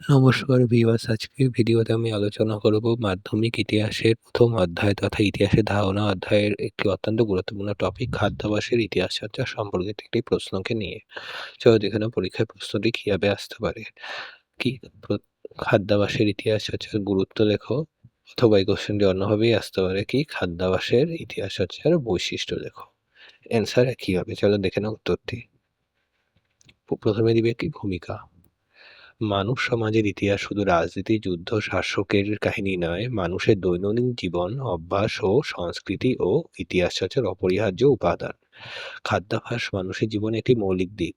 নমস্কার ভিউয়ার্স আজকে ভিডিওতে আমি আলোচনা করব মাধ্যমিক ইতিহাসের প্রথম অধ্যায় তথা ইতিহাসের ধারণা অধ্যায়ের একটি অত্যন্ত গুরুত্বপূর্ণ টপিক খাদ্যাভ্যাসের ইতিহাস চর্চা সম্পর্কিত একটি প্রশ্নকে নিয়ে। চলো দেখে পরীক্ষায় প্রশ্নটি কীভাবে আসতে পারে। কি? খাদ্যাভ্যাসের ইতিহাস চর্চার গুরুত্ব লেখো, অথবা এই কোশ্চেনটি অন্যভাবেই আসতে পারে। কি? খাদ্যাভ্যাসের ইতিহাস চর্চার বৈশিষ্ট্য লেখো। অ্যান্সার একই হবে চলো দেখে নাও উত্তরটি। প্রথমে দিবে কি ভূমিকা। মানব সমাজের ইতিহাস শুধু রাজনীতি, যুদ্ধ, শাসকের কাহিনী নয়, মানুষের দৈনন্দিন জীবন, অভ্যাস ও সংস্কৃতি ও ইতিহাস চর্চার অপরিহার্য উপাদান। খাদ্যাভ্যাস মানুষের জীবনে একটি মৌলিক দিক।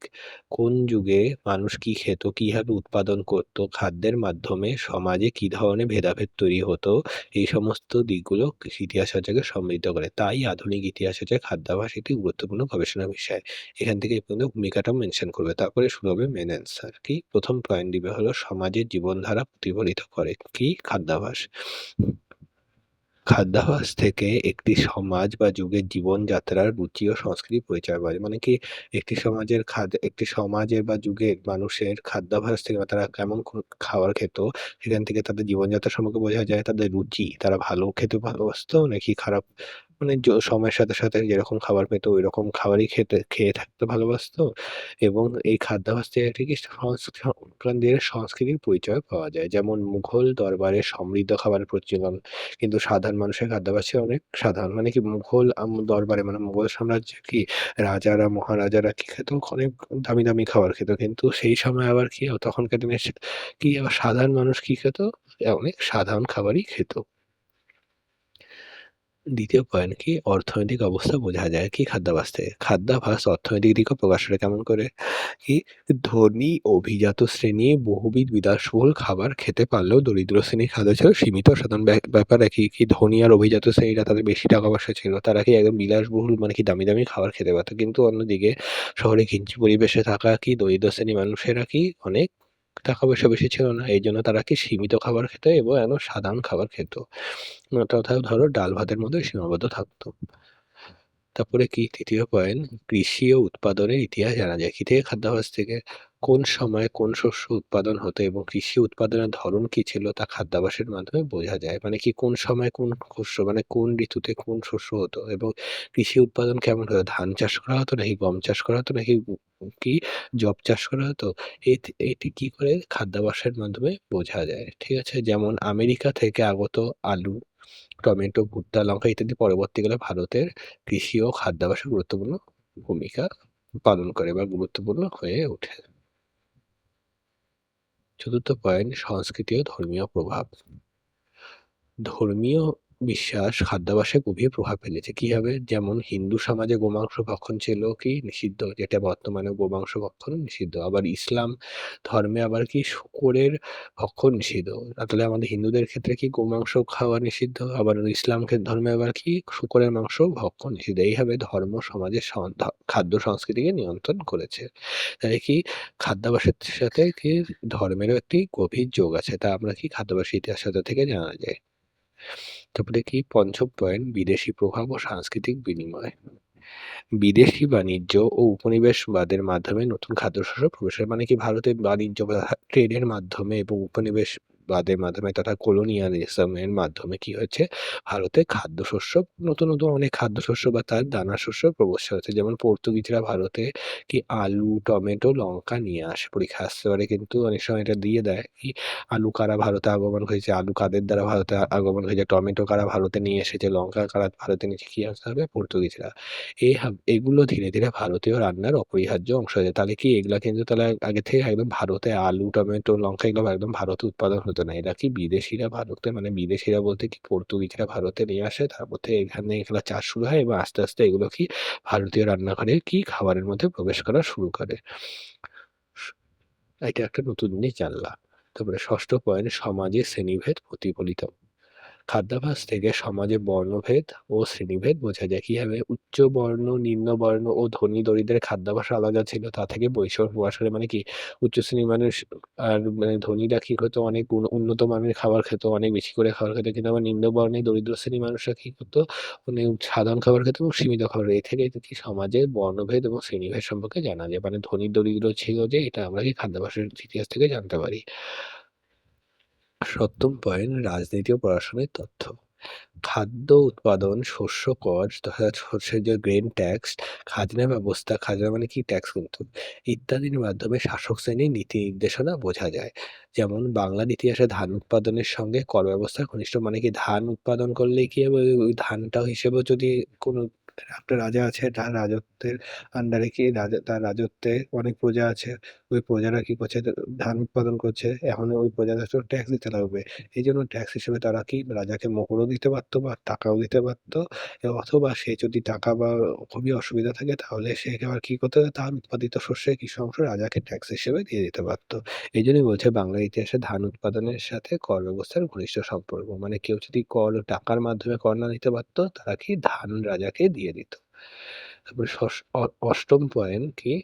কোন যুগে মানুষ কি খেত, কীভাবে উৎপাদন করত, খাদ্যের মাধ্যমে সমাজে কি ধরনের ভেদাভেদ তৈরি হতো, এই সমস্ত দিকগুলো ইতিহাস চর্চাকে সমৃদ্ধ করে। তাই আধুনিক ইতিহাস চর্চায় খাদ্যাভ্যাস একটি গুরুত্বপূর্ণ গবেষণা বিষয়। এখান থেকে এই পর্যন্ত ভূমিকাটাও মেনশন করবে। তারপরে শুরু হবে মেন অ্যান্সার। কি? প্রথম পয়েন্ট দিবে হলো সমাজের জীবনধারা প্রতিফলিত করে। কি? খাদ্যাভ্যাস। খাদ্যাভ্যাস থেকে একটি সমাজ বা যুগের জীবনযাত্রার রুচি ও সংস্কৃতি পরিচয় করে। মানে কি, একটি সমাজের খাদ্য, একটি সমাজের বা যুগের মানুষের খাদ্যাভ্যাস থেকে বা তারা কেমন খাবার খেত, সেখান থেকে তাদের জীবনযাত্রা সম্পর্কে বোঝা যায় তাদের রুচি, তারা ভালো খেতে ভালোবাসতো নাকি খারাপ মানে সময়ের সাথে, সাথে যেরকম খাবার পেত ওইরকম খাবারই খেতে খেয়ে থাকতে ভালোবাসতো এবং এই খাদ্যাভ্যাস থেকে ঠিকই সংক্রান্তীয় সংস্কৃতির পরিচয় পাওয়া যায়। যেমন মুঘল দরবারে সমৃদ্ধ খাবারের প্রচলন কিন্তু সাধারণ মানুষের খাদ্যাভ্যাস ছিল অনেক সাধারণ। মানে কি মুঘল দরবারে মানে মুঘল সাম্রাজ্যে কি রাজারা, মহারাজারা কি খেত? অনেক দামি, দামি খাবার খেত। কিন্তু সেই সময় আবার কি তখনকার দিনে কি আবার সাধারণ মানুষ কি খেত? অনেক সাধারণ খাবারই খেত। দ্বিতীয় পয়েন্ট কি অর্থনৈতিক অবস্থা বোঝা যায় কি খাদ্যাভাস? থেকে খাদ্যাভাস অর্থনৈতিক দিকও প্রকাশ করে কেমন করে? কি ধনী অভিজাত শ্রেণি বহুবিধ বিলাসবহুল খাবার খেতে পারলেও দরিদ্র শ্রেণির খাদ্য ছিল সীমিত। সাধারণ ব্যাপার কি কি ধনী আর অভিজাত শ্রেণীরা তাদের বেশি টাকা পয়সা ছিল। তারা কি একদম বিলাসবহুল মানে কি দামি দামি খাবার খেতে পারতো? কিন্তু অন্যদিকে শহরে ঘিঞ্চি পরিবেশে থাকা কি দরিদ্র শ্রেণির মানুষেরা কি অনেক টাকা পয়সা বেশি ছিল না। এই জন্য তারা কি সীমিত খাবার খেত এবং এমন সাধারণ খাবার খেত? তথা ধরো ডাল ভাতের মধ্যে সীমাবদ্ধ থাকতো। তারপরে কি? তৃতীয় পয়েন্ট কৃষি ও উৎপাদনের ইতিহাস জানা যায়। কি থেকে খাদ্যাভ্যাস থেকে? কোন সময়ে কোন শস্য উৎপাদন হতো এবং কৃষি উৎপাদনের ধরন কি ছিল তা খাদ্যাভ্যাসের মাধ্যমে বোঝা যায়। মানে কি কোন সময় কোন শস্য মানে কোন ঋতুতে কোন শস্য হতো এবং কৃষি উৎপাদন কেমন হতো? ধান চাষ করা হতো নাকি গম চাষ করা হতো নাকি কি জব চাষ করা হতো? এটি কি করে খাদ্যাভ্যাসের মাধ্যমে বোঝা যায়। ঠিক আছে? যেমন আমেরিকা থেকে আগত আলু, টমেটো, ভুট্টা, লঙ্কা ইত্যাদি পরবর্তীকালে ভারতের কৃষি ও খাদ্যাভ্যাসে গুরুত্বপূর্ণ ভূমিকা পালন করে বা গুরুত্বপূর্ণ হয়ে ওঠে। চতুর্থ পয়েন্ট সংস্কৃতি ও ধর্মীয় প্রভাব। ধর্মীয় বিশ্বাস খাদ্যাভ্যাসে গভীর প্রভাব ফেলেছে। কীভাবে যেমন হিন্দু সমাজে গোমাংস ভক্ষণ ছিল কি? নিষিদ্ধ। যেটা বর্তমানে গোমাংস ভক্ষণ নিষিদ্ধ? আবার ইসলাম ধর্মে আবার কি শুকরের ভক্ষণ নিষিদ্ধ? তাহলে আমাদের হিন্দুদের ক্ষেত্রে কি গোমাংস খাওয়া নিষিদ্ধ? আবার ইসলাম ধর্মে আবার কি শুকরের মাংস ভক্ষণ নিষিদ্ধ? এইভাবে ধর্ম সমাজের খাদ্য সংস্কৃতিকে নিয়ন্ত্রণ করেছে। তাই কি খাদ্যাভ্যাসের সাথে কি ধর্মেরও একটি গভীর যোগ আছে? তা আমরা কি খাদ্যাভ্যাস ইতিহাস থেকে জানা যায়? তারপরে কি পঞ্চম পয়েন্ট বিদেশি প্রভাব ও সাংস্কৃতিক বিনিময়। বিদেশি বাণিজ্য ও উপনিবেশবাদের মাধ্যমে নতুন খাদ্যশস্য প্রবেশের মানে কি? ভারতের বাণিজ্য বা ট্রেডের মাধ্যমে এবং উপনিবেশ বাদের মাধ্যমে তথা কলোনিয়ালিজমের মাধ্যমে কি হয়েছে? ভারতে খাদ্যশস্য, নতুন নতুন অনেক খাদ্যশস্য বা তার দানা শস্য প্রবেশ হয়েছে যেমন পর্তুগিজরা ভারতে কি আলু, টমেটো, লঙ্কা নিয়ে আসে। পরীক্ষা আসতে পারে কিন্তু অনেক সময় এটা দিয়ে দেয়। কি আলু কারা ভারতে আগমন হয়েছে? আলু কাদের দ্বারা ভারতে আগমন হয়েছে? টমেটো কারা ভারতে নিয়ে এসেছে? লঙ্কা কারা ভারতে নিয়ে কি আসতে হবে? পর্তুগিজরা। এই এগুলো ধীরে ধীরে ভারতীয় রান্নার অপরিহার্য অংশ হয়ে যায়। তাহলে কি এগুলা কিন্তু তাহলে আগে থেকে একদম ভারতে আলু, টমেটো, লঙ্কা এগুলো একদম ভারতে উৎপাদন হতো না। এরা কি বিদেশিরা ভারতে? মানে বিদেশিরা বলতে কি পর্তুগিজরা ভারতে নিয়ে আসে? তারপর মধ্যে এখানে চাষ শুরু হয় এবং আস্তে আস্তে এগুলো কি ভারতীয় রান্নাঘরে কি খাবারের মধ্যে প্রবেশ করা শুরু করে। এটা একটা নতুন জিনিস জানলাম। তারপরে ষষ্ঠ পয়েন্ট, সমাজে শ্রেণীভেদ প্রতিফলিত। খাদ্যাভ্যাস থেকে সমাজে বর্ণভেদ ও শ্রেণীভেদ বোঝা যায়। কীভাবে উচ্চ বর্ণ, নিম্ন বর্ণ ও ধনী দরিদ্রের খাদ্যাভ্যাস আলাদা ছিল তা থেকে বৈষম্য করে মানে কি? উচ্চ শ্রেণির মানুষ আর মানে ধনীরা কি হতো অনেক উন্নত মানের খাবার খেত, অনেক বেশি করে খাবার খেত। কিন্তু আবার নিম্ন বর্ণে দরিদ্র শ্রেণির মানুষরা কি করতো? মানে সাধারণ খাবার খেত এবং সীমিত খাবার। এই থেকে কি সমাজে বর্ণভেদ এবং শ্রেণীভেদ সম্পর্কে জানা যায়? মানে ধনী দরিদ্র ছিল যে, এটা আমরা কি খাদ্যাভ্যাসের ইতিহাস থেকে জানতে পারি। সপ্তম পয়েন্ট রাজনীতি ও পড়াশোনার তথ্য। খাদ্য উৎপাদন, শস্য কর শস্যের যে গ্রেন ট্যাক্স, খাজনা ব্যবস্থা, খাজনা মানে কি ট্যাক্স কিন্তু, ইত্যাদির মাধ্যমে শাসক শ্রেণির নীতি নির্দেশনা বোঝা যায়। যেমন বাংলার ইতিহাসে ধান উৎপাদনের সঙ্গে কর ব্যবস্থা ঘনিষ্ঠ মানে কি ধান উৎপাদন করলেই কি হবে ওই ধানটা হিসেবেও যদি কোনো একটা রাজা আছে, তার রাজত্বের আন্ডারে কি রাজা, তার রাজত্বে অনেক প্রজা আছে। ওই প্রজারা কি করছে ধান উৎপাদন করছে। এখন ওই প্রজাদের তো ট্যাক্স দিতে লাগবে। এইজন্য ট্যাক্স হিসেবে তারা কি রাজাকে মোহরও দিতে পারত বা টাকাও দিতে পারত। অথবা সে যদি টাকা বা খুবই অসুবিধা থাকে, তাহলে সে আবার কি করতে তার উৎপাদিত শস্যের কিছু অংশ রাজাকে ট্যাক্স হিসেবে দিয়ে দিতে পারতো এই এইজন্যই বলছে বাংলার ইতিহাসে ধান উৎপাদনের সাথে কর ব্যবস্থার ঘনিষ্ঠ সম্পর্ক। মানে কেউ যদি কর, টাকার মাধ্যমে কর না দিতে পারতো, তারা কি ধান রাজাকে দিয়ে দিত। তারপরে অষ্টম পয়েন্ট কি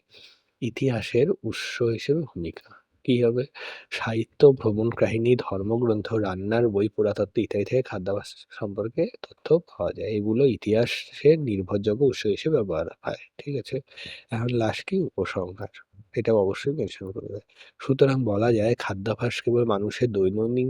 ইতিহাসের উৎস হিসেবে ভূমিকা। কি হবে? সাহিত্য, ভ্রমণ কাহিনী, ধর্মগ্রন্থ, রান্নার বই, পুরাতত্ত্ব ইত্যাদি থেকে খাদ্যাভাস সম্পর্কে তথ্য পাওয়া যায়। এগুলো ইতিহাসের নির্ভরযোগ্য উৎস হিসেবে ব্যবহার হয়। ঠিক আছে? এখন লাস্ট কি উপসংহার। এটাও অবশ্যই মেনশন করবে। সুতরাং বলা যায় খাদ্যাভ্যাস কেবল মানুষের দৈনন্দিন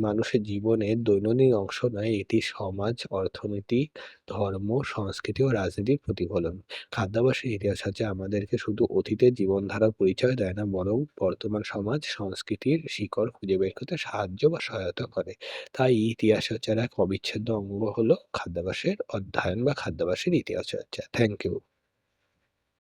মানুষের জীবনের দৈনন্দিন অংশ নয়, এটি সমাজ, অর্থনীতি, ধর্ম, সংস্কৃতি ও রাজনীতির প্রতিফলন। খাদ্যাভ্যাসের ইতিহাস হচ্ছে আমাদেরকে শুধু অতীতের জীবনধারার পরিচয় দেয় না বরং বর্তমান সমাজ সংস্কৃতির শিকড় খুঁজে বের করতে সাহায্য বা সহায়তা করে। তাই ইতিহাস হচ্ছে এক অবিচ্ছেদ্য অঙ্গ হলো খাদ্যাভ্যাসের অধ্যয়ন বা খাদ্যাভ্যাসের ইতিহাস চর্চা। Thank you.